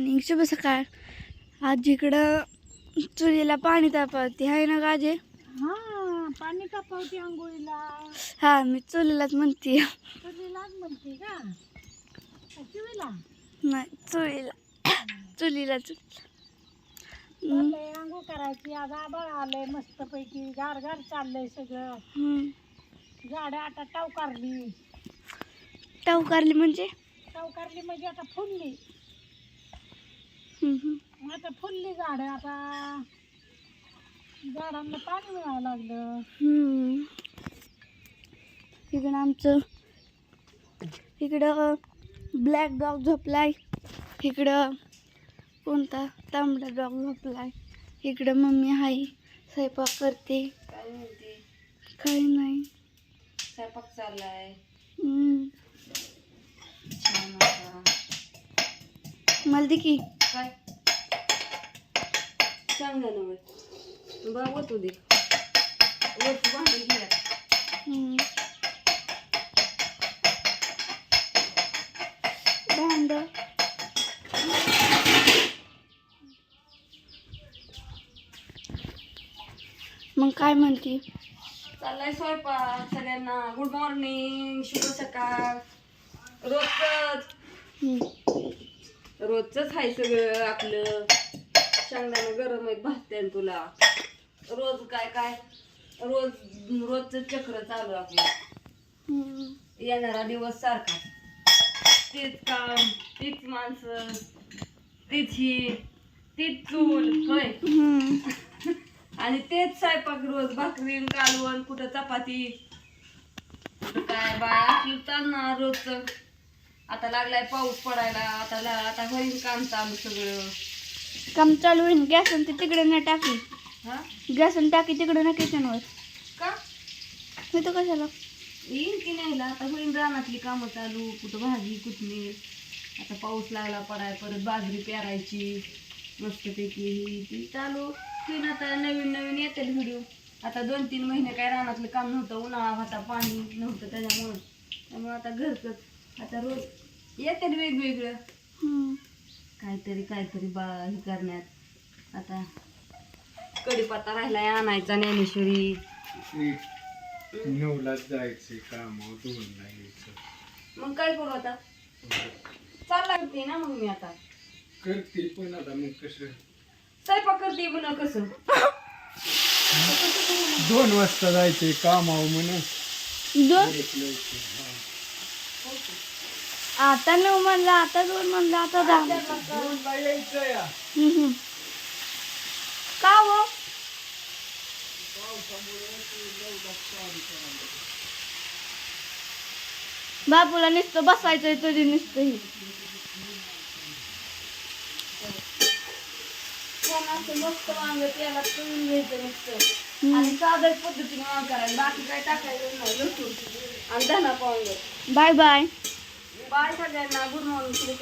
आणि शुभ सकाळ आज इकडं चुलीला पाणी तापवते. आहे ना गाजे? हा पाणी तापवते आंघोळीला. हा मी चुलीलाच म्हणते. चुलीलाच म्हणते का? चुलीला? नाही चुलीला. चुलीला चुलीला आंघोळ करायची. आज आबाळ आलंय मस्त पैकी गार गार चाललंय सगळं. झाडं आता टावकारली. टावकारली म्हणजे? टावकारली म्हणजे आता फुलली. हम्म, हम्म. आता फुलली झाडं आता झाडांना पाणी मिळायला लागलं. हम्म. इकडं आमचं इकडं ब्लॅक डॉग झोपलाय. इकडं कोणता तांबडा डॉग झोपलाय. इकडं मम्मी आहे स्वयंपाक करते. काय म्हणते? काही नाही. स्वयंपाक चाललाय. मला दे की. काय? ना नव्हे बघ तू दे. वरची भांडी घ्या. भांड. मग काय म्हणते? चाललाय स्वयंपाक. सगळ्यांना गुड मॉर्निंग शुभ सकाळ. रोजच. रोजच आहे सगळं आपलं. शेंगदाणं गरम आहेत भाजते तुला. रोज काय काय? रोज रोजचं चक्र चालू आपलं. येणारा दिवस सारखा. तेच काम तीच माणसं तीच ही तीच चूल होय. आणि तेच स्वयंपाक रोज भाकरी कालवण कुठं चपाती. काय बाय आपलं चालणार रोजचं. आता लागलाय पाऊस पडायला आता ला- आता होईल काम चालू सगळं. काम चालू होईन. गॅस आणि ते तिकडे नाही टाकी हा? गॅस आणि टाकी तिकडे ना किचनवर का? मी तर कशाला? येईल की नाही आता होईल रानातली कामं चालू. कुठं भाजी कुठली आता पाऊस लागला पडाय परत बाजरी पेरायची. मस्तपैकी ही ती चालू. तीन आता नवीन नवीन येते व्हिडिओ आता दोन तीन महिने काय रानातलं काम नव्हतं. उन्हाळा होता पाणी नव्हतं त्याच्यामुळं. त्यामुळे आता घरचंच. आता रोज येते वेगवेगळं. हम्म. काहीतरी काहीतरी बा हे करण्यात. आता कढीपत्ता राहिलाय आणायचा ज्ञानेश्वरी. नऊलाच जायचे कामावर दोनला यायचं. मग काय करू आता? चालला होती ना मग मी आता. करते पण आता मग कसं? स्वयंपाक करते पण कसं? दोन वाजता जायचे कामावर म्हणून. दोन? आता नऊ म्हणलं आता दोन म्हणलं आता दहा. का हो? बापूला नुसतं बसायचंय तरी नुसतं हे. छान असं मस्त वांग त्याला तळून घ्यायचं नुसतं. आणि साध्या पद्धतीने वांग करायला बाकी काय टाकायचं नाही. लसूण आणि धना पावडर बाय बाय. बाय सगळ्यांना गुड मॉर्निंग सुरू